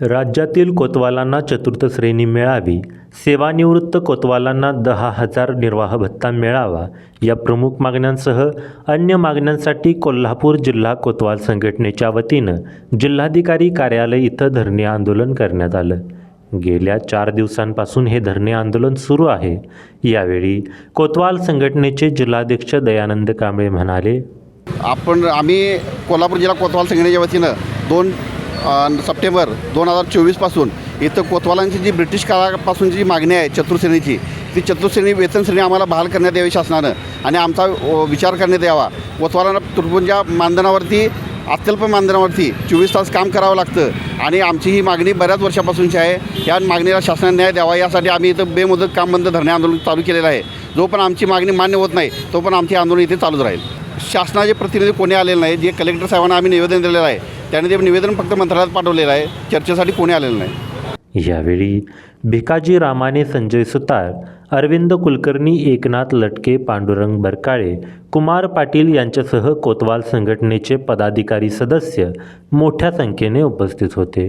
राज्यातील कोतवालांना चतुर्थ श्रेणी मिळावी सेवानिवृत्त कोतवालांना दहा हजार निर्वाह भत्ता मिळावा या प्रमुख मागण्यांसह अन्य मागण्यांसाठी कोल्हापूर जिल्हा कोतवाल संघटनेच्या वतीनं जिल्हाधिकारी कार्यालय इथं धरणे आंदोलन करण्यात आलं. गेल्या चार दिवसांपासून हे धरणे आंदोलन सुरू आहे. यावेळी कोतवाल संघटनेचे जिल्हाध्यक्ष दयानंद कांबळे म्हणाले आपण आम्ही कोल्हापूर जिल्हा कोतवाल संघटनेच्या वतीनं दोन सप्टेंबर दोन हजार चोवीसपासून इथं कोतवालांची जी ब्रिटिश काळापासून जी मागणी आहे चतुर्श्रेणीची ती चतुर्श्रेणी वेतनश्रेणी आम्हाला बहाल करण्यात यावी शासनानं आणि आमचा विचार करण्यात यावा. कोतवालांना तुटपुंजा मानधनावरती अत्यल्प मानधनावरती चोवीस तास काम करावं लागतं आणि आमची ही मागणी बऱ्याच वर्षापासूनची आहे. या मागणीला शासनाने न्याय द्यावा यासाठी आम्ही इथं बेमुदत काम बंद धरणे आंदोलन चालू केलेलं आहे. जो पण आमची मागणी मान्य होत नाही तो पण आमची आंदोलन इथे चालूच राहील. शासनाचे प्रतिनिधी कोणी आलेले नाही जे कलेक्टर साहेबांना आम्ही निवेदन दिलेलं आहे. त्याने ते निवेदन फक्त मंत्रालयात पाठवलेलं आहे. चर्चेसाठी कोणी आलेलं नाही. यावेळी भिकाजी रामाने संजय सुतार अरविंद कुलकर्णी एकनाथ लटके पांडुरंग बरकाळे कुमार पाटील यांच्यासह कोतवाल संघटनेचे पदाधिकारी सदस्य मोठ्या संख्येने उपस्थित होते.